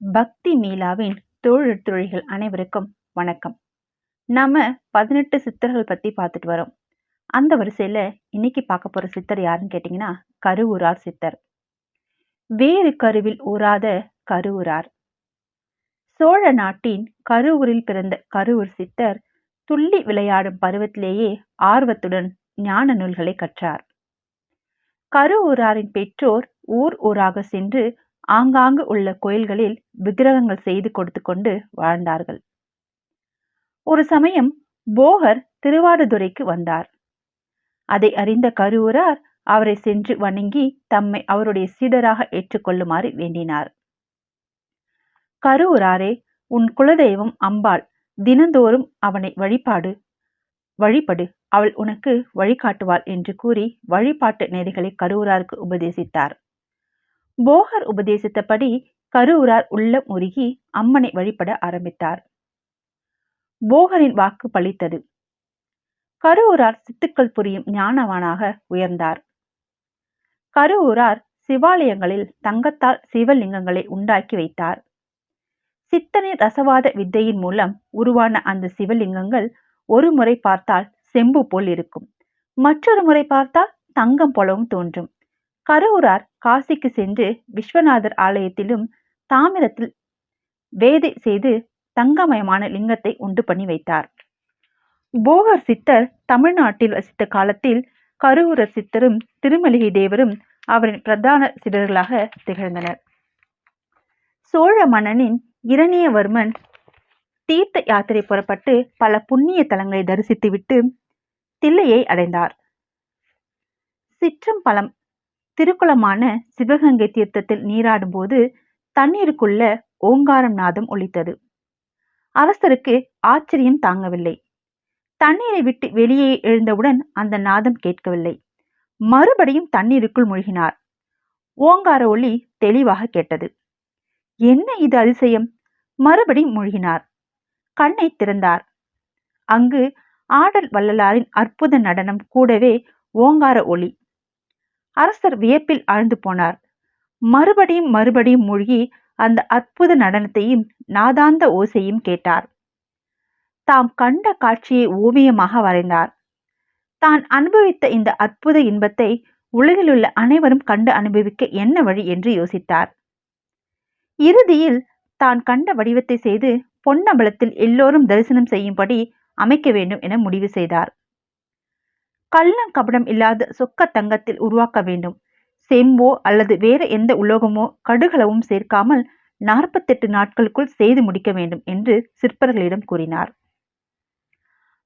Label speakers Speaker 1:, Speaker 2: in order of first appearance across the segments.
Speaker 1: பக்தி மீலாவின் தோழர் தொழில்கள் அனைவருக்கும் வணக்கம். நாம பதினெட்டு சித்தர்கள் பத்தி பார்த்துட்டு வரோம். அந்த வரிசையில இன்னைக்கு பார்க்க போற சித்தர் யாருன்னு கேட்டீங்கன்னா கருவூரார் சித்தர். வேறு கருவில் ஊராத கருவூரார். சோழ நாட்டின் கருவூரில் பிறந்த கருவூர் சித்தர் துள்ளி விளையாடும் பருவத்திலேயே ஆர்வத்துடன் ஞான நூல்களை கற்றார். கருவூராரின் பெற்றோர் ஊர் ஊராக சென்று ஆங்காங்கு உள்ள கோயில்களில் விக்கிரகங்கள் செய்து கொடுத்து கொண்டு வாழ்ந்தார்கள். ஒரு சமயம் போகர் திருவாடுதுறைக்கு வந்தார். அதை அறிந்த கருவூரார் அவரை சென்று வணங்கி தம்மை அவருடைய சீடராக ஏற்றுக்கொள்ளுமாறு வேண்டினார். கருவூராரே உன் குலதெய்வம் அம்பாள் தினந்தோறும் அவனை வழிபாடு வழிபடு அவள் உனக்கு வழிகாட்டுவாள் என்று கூறி வழிபாட்டு நெறிகளை கருவூராருக்கு உபதேசித்தார். போகர் உபதேசித்தபடி கருவுரார் உள்ளம் உருகி அம்மனை வழிபட ஆரம்பித்தார். போகரின் வாக்கு பளித்தது கருவூரார் சித்துக்கள் புரியும் ஞானவானாக உயர்ந்தார். கருவூரார் சிவாலயங்களில் தங்கத்தால் சிவலிங்கங்களை உண்டாக்கி வைத்தார். சித்தனின் ரசவாத வித்தையின் மூலம் உருவான அந்த சிவலிங்கங்கள் ஒரு முறை பார்த்தால் செம்பு போல் இருக்கும். மற்றொரு முறை பார்த்தால் தங்கம் போலவும் தோன்றும். கருவூரார் காசிக்கு சென்று விஸ்வநாதர் ஆலயத்திலும் தாமிரத்தில் வேதை செய்து தங்கமயமான லிங்கத்தை உண்டு பண்ணி வைத்தார். போகர் சித்தர் தமிழ்நாட்டில் வசித்த காலத்தில் கருவூரர் சித்தரும் திருமலிகை தேவரும் அவரின் பிரதான சிடர்களாக திகழ்ந்தனர். சோழ மன்னனின் இரணியவர்மன் தீர்த்த யாத்திரை புறப்பட்டு பல புண்ணிய தலங்களை தரிசித்துவிட்டு தில்லையை அடைந்தார். சிற்றம்பலம் திருக்குளமான சிவகங்கை தீர்த்தத்தில் நீராடும் போது தண்ணீருக்குள்ள ஓங்காரம் நாதம் ஒலித்தது. அரசருக்கு ஆச்சரியம் தாங்கவில்லை. தண்ணீரை விட்டு வெளியே எழுந்தவுடன் அந்த நாதம் கேட்கவில்லை. மறுபடியும் தண்ணீருக்குள் மூழ்கினார். ஓங்கார ஒளி தெளிவாக கேட்டது. என்ன இது அதிசயம்? மறுபடியும் மூழ்கினார். கண்ணை திறந்தார். அங்கு ஆடல் வள்ளலாரின் அற்புத நடனம் கூடவே ஓங்கார ஒளி அரசர் வியப்பில் ஆழ்ந்து போனார். மறுபடியும் மறுபடியும் மூழ்கி அந்த அற்புத நடனத்தையும் நாதாந்த ஓசையும் கேட்டார். தாம் கண்ட காட்சியை ஓவியமாக வரைந்தார். தான் அனுபவித்த இந்த அற்புத இன்பத்தை உலகிலுள்ள அனைவரும் கண்டு அனுபவிக்க என்ன வழி என்று யோசித்தார். இறுதியில் தான் கண்ட வடிவத்தை செய்து பொன்னம்பலத்தில் எல்லோரும் தரிசனம் செய்யும்படி அமைக்க வேண்டும் என முடிவு செய்தார். கள்ளம் கபடம் இல்லாத சொக்க தங்கத்தில் உருவாக்க வேண்டும். செம்போ அல்லது வேறு எந்த உலோகமோ கடுகளவும் சேர்க்காமல் நாற்பத்தெட்டு நாட்களுக்குள் செய்து முடிக்க வேண்டும் என்று சிற்பர்களிடம் கூறினார்.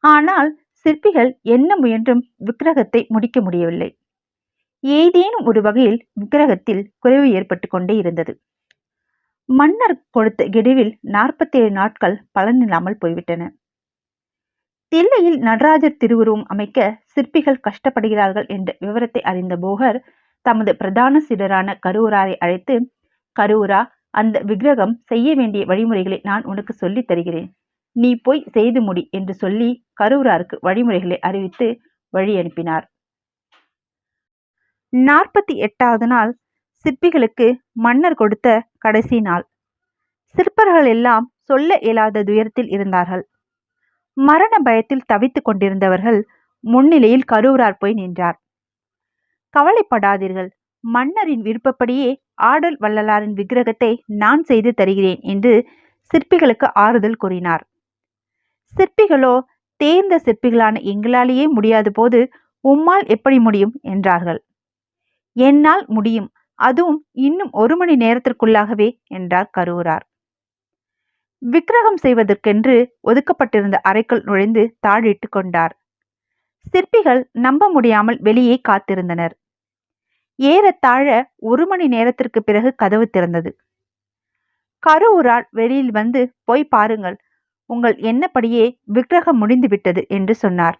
Speaker 1: ஆனால் சிற்பிகள் என்ன முயன்றும் விக்கிரகத்தை முடிக்க முடியவில்லை. ஏதேனும் ஒரு வகையில் விக்கிரகத்தில் குறைவு ஏற்பட்டு கொண்டே இருந்தது. மன்னர் கொடுத்த கெடுவில் நாற்பத்தேழு நாட்கள் பலனில்லாமல் போய்விட்டன. தில்லையில் நடராஜர் திருவுருவம் அமைக்க சிற்பிகள் கஷ்டப்படுகிறார்கள் என்ற விவரத்தை அறிந்த போகர் தமது பிரதான சீடரான கருவூராரை அழைத்து கருவூரா அந்த விக்கிரகம் செய்ய வேண்டிய வழிமுறைகளை நான் உனக்கு சொல்லித் தருகிறேன். நீ போய் செய்து முடி என்று சொல்லி கருவூராருக்கு வழிமுறைகளை அறிவித்து வழி அனுப்பினார். நாற்பத்தி எட்டாவது நாள் சிற்பிகளுக்கு மன்னர் கொடுத்த கடைசி நாள். சிற்பர்கள் எல்லாம் சொல்ல இயலாத துயரத்தில் இருந்தார்கள். மரண பயத்தில் தவித்துக் கொண்டிருந்தவர்கள் முன்னிலையில் கருவூரார் போய் நின்றார். கவலைப்படாதீர்கள். மன்னரின் விருப்பப்படியே ஆடல் வள்ளலாரின் விக்கிரகத்தை நான் செய்து தருகிறேன் என்று சிற்பிகளுக்கு ஆறுதல் கூறினார். சிற்பிகளோ தேர்ந்த சிற்பிகளான எங்களாலேயே முடியாத போது உம்மால் எப்படி முடியும்? என்றார்கள். என்னால் முடியும். அதுவும் இன்னும் ஒரு மணி நேரத்திற்குள்ளாகவே என்றார் கருவூரார் விக்கிரகம் செய்வதற்கென்று ஒதுக்கப்பட்டிருந்த அறைக்குள் நுழைந்து தாழிட்டு கொண்டார். சிற்பிகள் நம்ப முடியாமல் வெளியே காத்திருந்தனர். ஏறத்தாழ ஒரு மணி நேரத்திற்கு பிறகு கதவு திறந்தது. கருவூரால் வெளியில் வந்து போய் பாருங்கள் உங்கள் என்னப்படியே விக்கிரகம் முடிந்து விட்டது என்று சொன்னார்.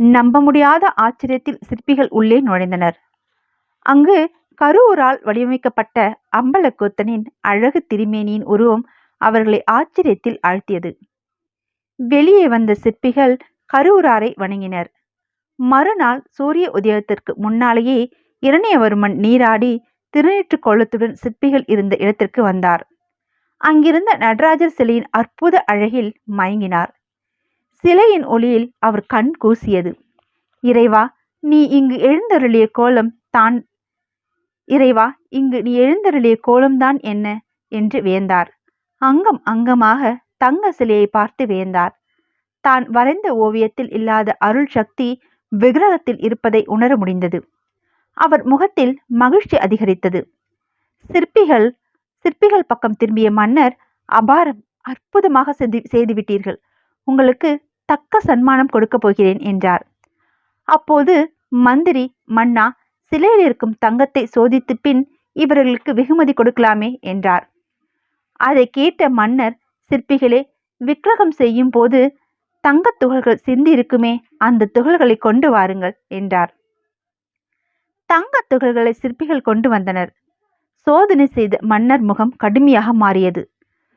Speaker 1: நம்ப முடியாத ஆச்சரியத்தில் சிற்பிகள் உள்ளே நுழைந்தனர். அங்கு கருவூரால் வடிவமைக்கப்பட்ட அம்பலக்கூத்தனின் அழகு திருமேனியின் உருவம் அவர்களை ஆச்சரியத்தில் ஆழ்த்தியது. வெளியே வந்த சிற்பிகள் கருவூராரை வணங்கினர். மறுநாள் சூரிய உதயத்திற்கு முன்னாலேயே இரணியவர்மன் நீராடி திருநீற்று கோலத்துடன் சிற்பிகள் இருந்த இடத்திற்கு வந்தார். அங்கிருந்த நடராஜர் சிலையின் அற்புத அழகில் மயங்கினார். சிலையின் ஒளியில் அவர் கண் கூசியது. இறைவா நீ இங்கு எழுந்தருளிய கோலம் தான் இறைவா இங்கு நீ எழுந்தருளிய கோலம்தான் என்ன? என்று வியந்தார். அங்கம் அங்கமாக தங்க சிலையை பார்த்து வியந்தார். தான் வரைந்த ஓவியத்தில் இல்லாத அருள் சக்தி விக்கிரகத்தில் இருப்பதை உணர முடிந்தது. அவர் முகத்தில் மகிழ்ச்சி அதிகரித்தது. சிற்பிகள் சிற்பிகள் பக்கம் திரும்பிய மன்னர் அபாரம் அற்புதமாக செய்துவிட்டீர்கள். உங்களுக்கு தக்க சன்மானம் கொடுக்கப் போகிறேன் என்றார். அப்போது மந்திரி மன்னா சிலையில் இருக்கும் தங்கத்தை சோதித்து பின் இவர்களுக்கு வெகுமதி கொடுக்கலாமே என்றார். அதை கேட்ட மன்னர் சிற்பிகளே விக்கிரகம் செய்யும் போது தங்கத் துகள்கள் சிந்தி இருக்குமே அந்த துகள்களை கொண்டு வாருங்கள் என்றார். தங்கத் துகள்களை சிற்பிகள் கொண்டு வந்தனர். சோதனை செய்த மன்னர் முகம் கடுமையாக மாறியது.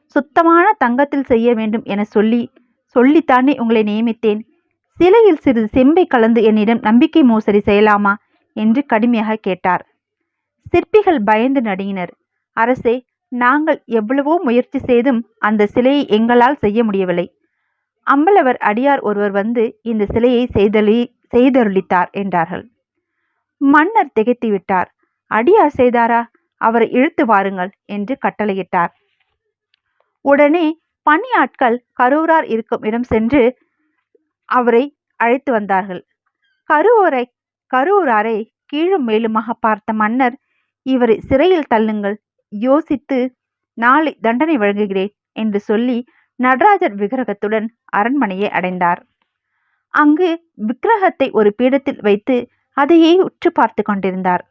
Speaker 1: சுத்தமான தங்கத்தில் செய்ய வேண்டும் என சொல்லி சொல்லித்தானே உங்களை நியமித்தேன். சிலையில் சிறிது செம்பை கலந்து என்னிடம் நம்பிக்கை மோசடி செய்யலாமா? என்று கடுமையாக கேட்டார். சிற்பிகள் பயந்து நடுங்கினர். அரசே நாங்கள் எவ்வளவோ முயற்சி செய்தும் அந்த சிலையை எங்களால் செய்ய முடியவில்லை. அம்பலவர் அடியார் ஒருவர் வந்து இந்த சிலையை செய்தளி செய்தருளித்தார் என்றார்கள். மன்னர் திகைத்து விட்டார். அடியார் செய்தாரா? அவரை இழுத்து வாருங்கள் என்று கட்டளையிட்டார். உடனே பணியாட்கள் கரூரார் இருக்கும் இடம் சென்று அவரை அழைத்து வந்தார்கள். கருவூரை கரூராரை கீழும் மேலுமாக பார்த்த மன்னர் இவரை சிறையில் தள்ளுங்கள். யோசித்து நாளை தண்டனை வழங்குகிறேன் என்று சொல்லி நடராஜர் விக்கிரகத்துடன் அரண்மனையை அடைந்தார். அங்கு விக்கிரகத்தை ஒரு பீடத்தில் வைத்து அதையே உற்று பார்த்து கொண்டிருந்தார்.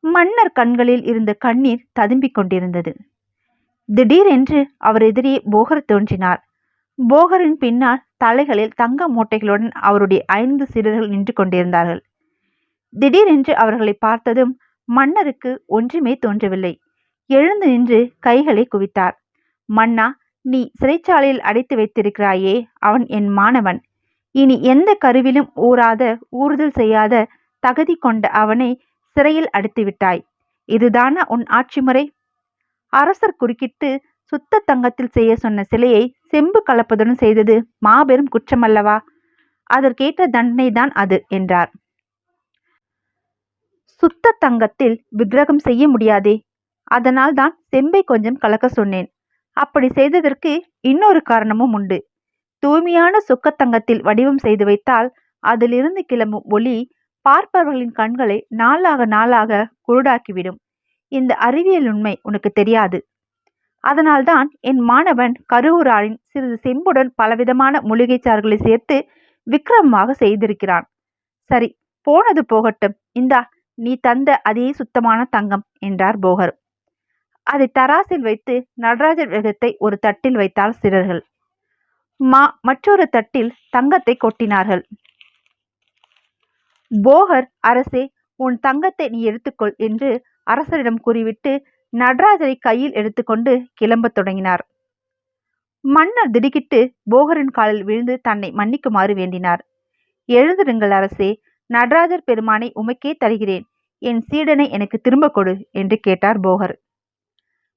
Speaker 1: மன்னர் கண்களில் இருந்த கண்ணீர் ததும்பிக் கொண்டிருந்தது. திடீரென்று அவர் எதிரே போகர் தோன்றினார். போகரின் பின்னால் தலைகளில் தங்க மூட்டைகளுடன் அவருடைய ஐந்து சீடர்கள் நின்று கொண்டிருந்தார்கள். திடீரென்று அவர்களை பார்த்ததும் மன்னருக்கு ஒன்றுமே தோன்றவில்லை. எழுந்து நின்று கைகளை குவித்தார். மன்னா நீ சிறைச்சாலையில் அடைத்து வைத்திருக்கிறாயே அவன் என் மாணவன். இனி எந்த கருவிலும் ஊறாத ஊறுதல் செய்யாத தகுதி கொண்ட அவனை சிறையில் அடைத்து விட்டாய். இதுதானா உன் ஆட்சி முறை? அரசர் குறுக்கிட்டு சுத்த தங்கத்தில் செய்ய சொன்ன சிலையை செம்பு கலப்பதுடன் செய்தது மாபெரும் குற்றமல்லவா? அதற்கேற்ற தண்டனை தான் அது என்றார். சுத்த தங்கத்தில் விக்கிரகம் செய்ய முடியாதே அதனால் தான் செம்பை கொஞ்சம் கலக்க சொன்னேன். அப்படி செய்ததற்கு இன்னொரு காரணமும் உண்டு. தூய்மையான சுக்கத்தங்கத்தில் வடிவம் செய்து வைத்தால் அதிலிருந்து கிளம்பும் ஒளி பார்ப்பவர்களின் கண்களை நாளாக நாளாக குருடாக்கிவிடும். இந்த அறிவியல் உண்மை உனக்கு தெரியாது. அதனால்தான் என் மாணவன் கருவூராரின் சிறிது செம்புடன் பலவிதமான மூலிகை சாறுகளை சேர்த்து விக்ரமமாக செய்திருக்கிறான். சரி போனது போகட்டும். இந்தா நீ தந்த அதே சுத்தமான தங்கம் என்றார் போகர். அதை தராசில் வைத்து நடராஜர் விரகத்தை ஒரு தட்டில் வைத்தார் சிலர்கள் மா மற்றொரு தட்டில் தங்கத்தை கொட்டினார்கள். போகர் அரசே உன் தங்கத்தை நீ எடுத்துக்கொள் என்று அரசரிடம் கூறிவிட்டு நடராஜரை கையில் எடுத்துக்கொண்டு கிளம்பத் தொடங்கினார். மன்னர் திடுக்கிட்டு போகரின் காலில் விழுந்து தன்னை மன்னிக்குமாறு வேண்டினார். எழுந்திருங்கள் அரசே நடராஜர் பெருமானை உமக்கே தருகிறேன். என் சீடனை எனக்கு திரும்ப கொடு என்று கேட்டார் போகர்.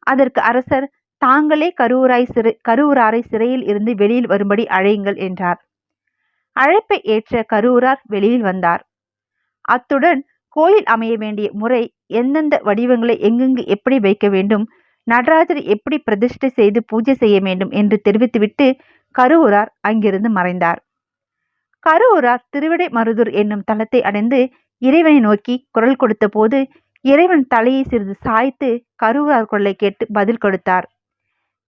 Speaker 1: அதற்கு அரசர் தாங்களே கருவூராய் சிறை கருவூராரை சிறையில் இருந்து வெளியில் வரும்படி அழையுங்கள் என்றார். அழைப்பை ஏற்ற கருவூரார் வெளியில் வந்தார். அத்துடன் கோயில் அமைய வேண்டிய முறை எந்தெந்த வடிவங்களை எங்கெங்கு எப்படி வைக்க வேண்டும் நடராஜர் எப்படி பிரதிஷ்டை செய்து பூஜை செய்ய வேண்டும் என்று தெரிவித்துவிட்டு கருவூரார் அங்கிருந்து மறைந்தார். கருவூரார் திருவிடை மருதூர் என்னும் தலத்தை அடைந்து இறைவனை நோக்கி குரல் கொடுத்த போது இறைவன் தலையை சிறிது சாய்த்து கருவார் கொள்ளை கேட்டு பதில் கொடுத்தார்.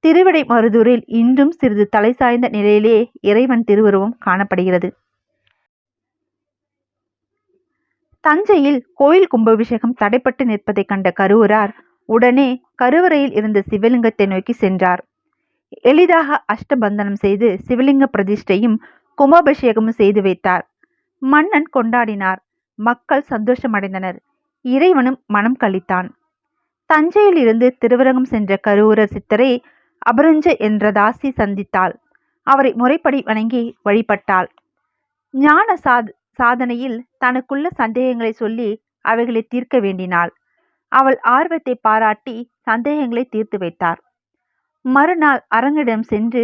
Speaker 1: திருவிடை மருதூரில் இன்றும் சிறிது தலை சாய்ந்த நிலையிலே இறைவன் திருவுருவம் காணப்படுகிறது. தஞ்சையில் கோயில் கும்பாபிஷேகம் தடைப்பட்டு நிற்பதை கண்ட கருவூரார் உடனே கருவறையில் இருந்த சிவலிங்கத்தை நோக்கி சென்றார். எளிதாக அஷ்டபந்தனம் செய்து சிவலிங்க பிரதிஷ்டையும் கும்பாபிஷேகமும் செய்து வைத்தார். மன்னன் கொண்டாடினார். மக்கள் சந்தோஷமடைந்தனர். இறைவனும் மனம் கழித்தான். தஞ்சையில் இருந்து திருவரங்கம் சென்ற கருவூரர் சித்தரை அபரஞ்ச என்ற தாசி சந்தித்தாள். அவரை முறைப்படி வணங்கி வழிபட்டாள். ஞான சாத் சாதனையில் தனக்குள்ள சந்தேகங்களை சொல்லி அவைகளை தீர்க்க வேண்டினாள். அவள் ஆர்வத்தை பாராட்டி சந்தேகங்களை தீர்த்து வைத்தார். மறுநாள் அரங்கிடம் சென்று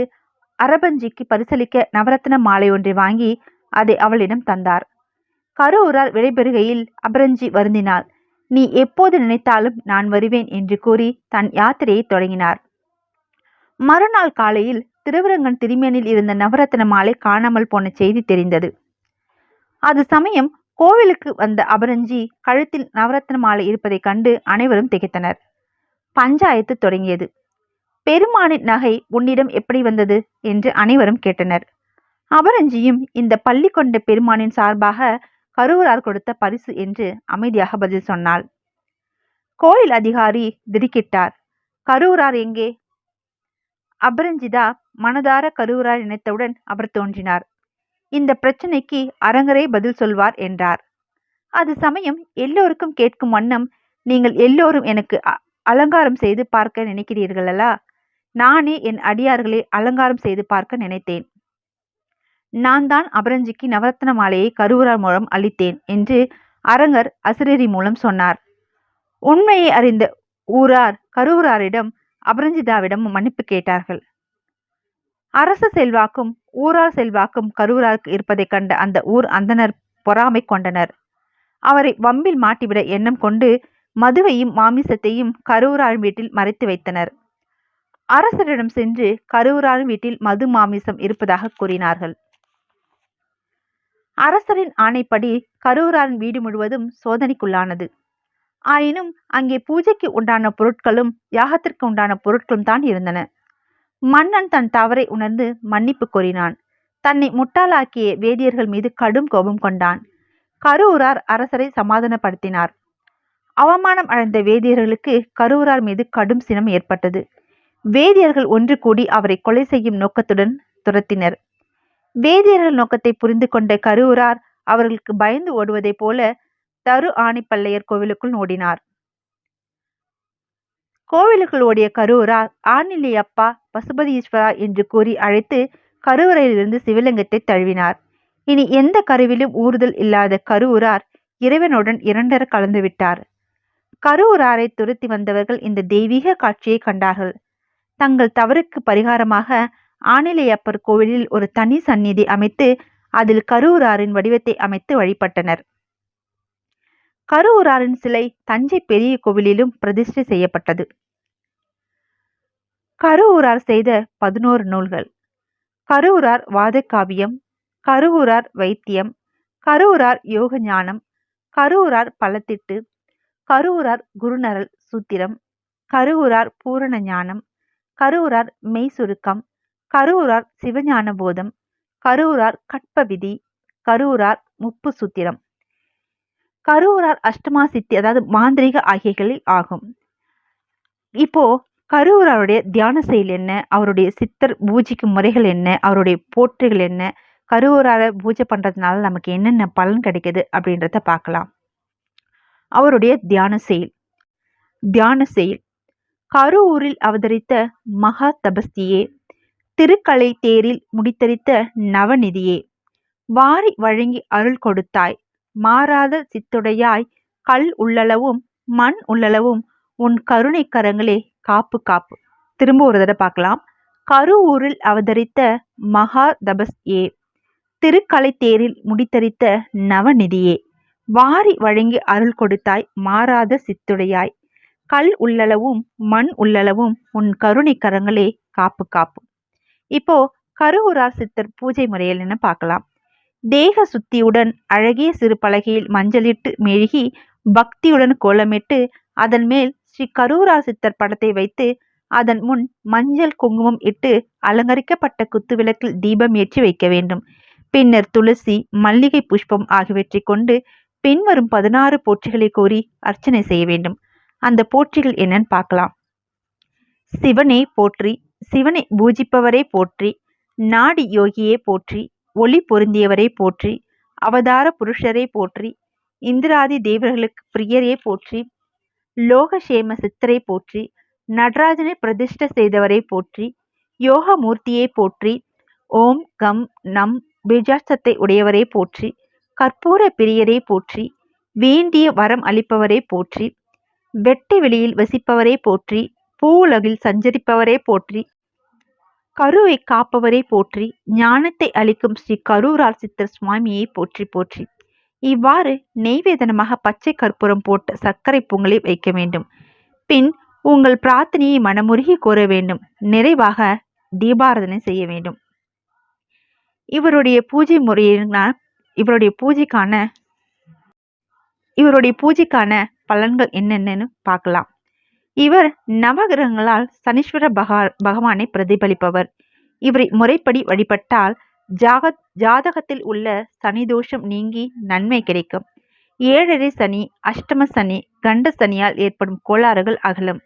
Speaker 1: அரபஞ்சிக்கு பரிசளிக்க நவரத்ன மாலை ஒன்றை வாங்கி அதை அவளிடம் தந்தார். கரூரால் விடைபெறுகையில் அபரஞ்சி வருந்தினாள். நீ எப்போது நினைத்தாலும் நான் வருவேன் என்று கூறி தன் யாத்திரையை தொடங்கினார். மறுநாள் காலையில் திருவரங்கன் திருமேனில் இருந்த நவரத்ன மாலை காணாமல் போன செய்தி தெரிந்தது. அது சமயம் கோவிலுக்கு வந்த அபரஞ்சி கழுத்தில் நவரத்ன மாலை இருப்பதைக் கண்டு அனைவரும் திகைத்தனர். பஞ்சாயத்து தொடங்கியது. பெருமானின் நகை உன்னிடம் எப்படி வந்தது? என்று அனைவரும் கேட்டனர். அபரஞ்சியும் இந்த பள்ளி கொண்ட பெருமானின் சார்பாக கருவூரார் கொடுத்த பரிசு என்று அமைதியாக பதில் சொன்னாள். கோயில் அதிகாரி திடுக்கிட்டார். கருவூரார் எங்கே? அபரஞ்சிதா மனதார கருவூரார் நினைத்தவுடன் அவர் தோன்றினார். இந்த பிரச்சனைக்கு அரங்கரே பதில் சொல்வார் என்றார். அது சமயம் எல்லோருக்கும் கேட்கும் வண்ணம் நீங்கள் எல்லோரும் எனக்கு அ- அலங்காரம் செய்து பார்க்க நினைக்கிறீர்களா நானே என் அடியார்களை அலங்காரம் செய்து பார்க்க நினைத்தேன். நான் தான் அபரஞ்சிக்கு நவரத்ன மாலையை கருவூரார் மூலம் அளித்தேன் என்று அரங்கர் அசிரேரி மூலம் சொன்னார். உண்மையை அறிந்த ஊரார் கருவூராரிடம் அபரஞ்சிதாவிடம் மன்னிப்பு கேட்டார்கள். அரச செல்வாக்கும் ஊரார் செல்வாக்கும் கருவூராருக்கு இருப்பதைக் கண்ட அந்த ஊர் அந்தனர் பொறாமை கொண்டனர். அவரை வம்பில் மாட்டிவிட எண்ணம் கொண்டு மதுவையும் மாமிசத்தையும் கருவூரார் வீட்டில் மறைத்து வைத்தனர். அரசரிடம் சென்று கருவூரார் வீட்டில் மது மாமிசம் இருப்பதாக கூறினார்கள். அரசரின் ஆணைப்படி கருவூராரின் வீடு முழுவதும் சோதனைக்குள்ளானது. ஆயினும் அங்கே பூஜைக்கு உண்டான பொருட்களும் யாகத்திற்கு உண்டான பொருட்களும் தான் இருந்தன. மன்னன் தன் தவறை உணர்ந்து மன்னிப்பு கோரினான். தன்னை முட்டாளாக்கிய வேதியர்கள் மீது கடும் கோபம் கொண்டான். கரூரார் அரசரை சமாதானப்படுத்தினார். அவமானம் அடைந்த வேதியர்களுக்கு கரூரார் மீது கடும் சினம் ஏற்பட்டது. வேதியர்கள் ஒன்று கூடி அவரை கொலை செய்யும் நோக்கத்துடன் துரத்தினர். வேதியர்கள் நோக்கத்தை புரிந்து கொண்ட கருவூரார் அவர்களுக்கு பயந்து ஓடுவதைப் போல தரு ஆணிப்பள்ளையர் கோவிலுக்குள் ஓடினார் கோவிலுக்குள் ஓடிய கருவூரார் ஆனிலி அப்பா பசுபதி ஈஸ்வரா என்று கூறி அழைத்து கருவறையிலிருந்து சிவலிங்கத்தை தழுவினார். இனி எந்த கருவிலும் ஊறுதல் இல்லாத கருவூரார் இறைவனுடன் இரண்டர கலந்து விட்டார். கருவூராரை துரத்தி வந்தவர்கள் இந்த தெய்வீக காட்சியை கண்டார்கள். தங்கள் தவறுக்கு பரிகாரமாக ஆனிலையப்பர் கோவிலில் ஒரு தனி சந்நிதி அமைத்து அதில் கருவூராரின் வடிவத்தை அமைத்து வழிபட்டனர். கருவூராரின் சிலை தஞ்சை பெரிய கோவிலிலும் பிரதிஷ்டை செய்யப்பட்டது. கருவூரார் செய்த பதினோரு நூல்கள். கருவூரார் வாதகாவியம் கருவூரார் வைத்தியம் கருவூரார் யோக ஞானம் கருவூரார் பலத்திட்டு கருவூரார் குருநரல் சூத்திரம் கருவூரார் பூரண ஞானம் கருவூரார் மெய் சுருக்கம் கருவூரார் சிவஞான போதம் கருவூரார் கற்ப கரூரார் முப்பு சூத்திரம் கரூரார் அஷ்டமா சித்தி அதாவது மாந்திரிக ஆகியகளில் ஆகும். இப்போ கரூராருடைய தியான செயல் என்ன? அவருடைய சித்தர் பூஜைக்கும் முறைகள் என்ன? அவருடைய போற்றுகள் என்ன? கருவூராரை பூஜை பண்றதுனால நமக்கு என்னென்ன பலன் கிடைக்குது அப்படின்றத பார்க்கலாம். அவருடைய தியான செயல். தியான செயல். கரூரில் அவதரித்த மகா தபஸ்தியே திருக்கலை தேரில் முடித்தரித்த நவநிதியே. வாரி வழங்கி அருள் கொடுத்தாய். மாறாத சித்துடையாய். கல் உள்ளளவும் மண் உள்ளளவும் உன் கருணை கரங்களே காப்பு காப்பு. திரும்ப ஒரு தடவை பார்க்கலாம். கருவூரில் அவதரித்த மகா தபஸ் ஏ திருக்கலை தேரில் முடித்தரித்த நவநிதியே. வாரி வழங்கி அருள் கொடுத்தாய். மாறாத சித்துடையாய். கல் உள்ளளவும் மண் உள்ளளவும் உன் கருணை கரங்களே காப்பு காப்பு. இப்போ கருவூரார் சித்தர் பூஜை முறையில் என்ன பார்க்கலாம்? தேக சுத்தியுடன் அழகிய சிறு பலகையில் மஞ்சளிட்டு மெழுகி பக்தியுடன் கோலமிட்டு அதன் மேல் ஸ்ரீ கருவுரா சித்தர் படத்தை வைத்து அதன் முன் மஞ்சள் குங்குமம் இட்டு அலங்கரிக்கப்பட்ட குத்துவிளக்கில் தீபம் ஏற்றி வைக்க வேண்டும். பின்னர் துளசி மல்லிகை புஷ்பம் ஆகியவற்றை கொண்டு பின்வரும் பதினாறு போற்றிகளை கோரி அர்ச்சனை செய்ய வேண்டும். அந்த போற்றிகள் என்னன்னு பார்க்கலாம். சிவனே போற்றி சிவனை பூஜிப்பவரே போற்றி நாடி யோகியே போற்றி ஒளி பொருந்தியவரே போற்றி அவதார புருஷரே போற்றி இந்திராதி தேவர்களுக்கு பிரியரே போற்றி லோகசேம சித்தரை போற்றி நடராஜனை பிரதிஷ்ட செய்தவரை போற்றி யோக மூர்த்தியை போற்றி ஓம் கம் நம் பீஜாஸ்தத்தை உடையவரே போற்றி கற்பூர பிரியரை போற்றி வேண்டிய வரம் அளிப்பவரே போற்றி வெட்டி வெளியில் வசிப்பவரே போற்றி பூவுலகில் சஞ்சரிப்பவரே போற்றி கருவை காப்பவரை போற்றி ஞானத்தை அளிக்கும் ஸ்ரீ கரூரால் சித்தர் சுவாமியை போற்றி போற்றி. இவ்வாறு நெய்வேதனமாக பச்சை கற்பூரம் போட்ட சர்க்கரை பொங்கலை வைக்க வேண்டும். பின் உங்கள் பிரார்த்தனையை மனமுருகி கோர வேண்டும். நிறைவாக தீபாராதனை செய்ய வேண்டும். இவருடைய பூஜை முறையினால் இவருடைய பூஜைக்கான இவருடைய பூஜைக்கான பலன்கள் என்னென்னு பார்க்கலாம். இவர் நவகிரகங்களால் சனீஸ்வர பகா பகவானை பிரதிபலிப்பவர். இவரை முறைப்படி வழிபட்டால் ஜாகத் ஜாதகத்தில் உள்ள சனி தோஷம் நீங்கி நன்மை கிடைக்கும். ஏழரை சனி அஷ்டம சனி கண்ட சனியால் ஏற்படும் கோளாறுகள் அகலும்.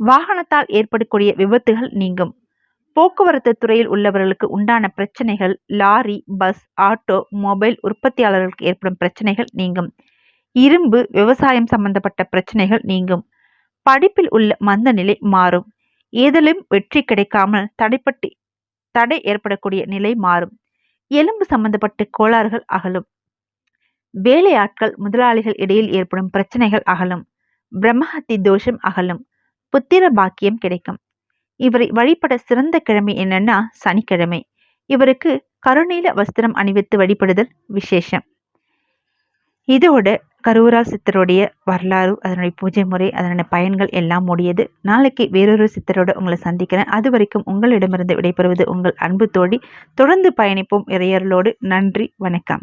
Speaker 1: வாகனத்தால் ஏற்படக்கூடிய விபத்துகள் நீங்கும். போக்குவரத்து துறையில் உள்ளவர்களுக்கு உண்டான பிரச்சனைகள் லாரி பஸ் ஆட்டோ மொபைல் உற்பத்தியாளர்களுக்கு ஏற்படும் பிரச்சனைகள் நீங்கும். இரும்பு விவசாயம் சம்பந்தப்பட்ட பிரச்சனைகள் நீங்கும். படிப்பில் உள்ள மந்த நிலை மாறும். ஏதிலும் வெற்றி கிடைக்காமல் தடைப்பட்டு தடை ஏற்படக்கூடிய நிலை மாறும். எலும்பு சம்பந்தப்பட்ட கோளாறுகள் அகலும். வேலையாட்கள் முதலாளிகள் இடையில் ஏற்படும் பிரச்சனைகள் அகலும். பிரம்மஹத்தி தோஷம் அகலும். புத்திர பாக்கியம் கிடைக்கும். இவரை வழிபட சிறந்த கிழமை என்னன்னா சனிக்கிழமை. இவருக்கு கருநீல வஸ்திரம் அணிவித்து வழிபடுதல் விசேஷம். இதோடு கருவூரால் சித்தருடைய வரலாறு அதனுடைய பூஜை முறை அதனுடைய பயன்கள் எல்லாம் முடியது. நாளைக்கு வேறொரு சித்தரோட உங்களை சந்திக்கிறேன். அது வரைக்கும் உங்களிடமிருந்து விடைபெறுவது உங்கள் அன்பு தோழி. தொடர்ந்து பயணிப்போம் இறையர்களோடு நன்றி வணக்கம்.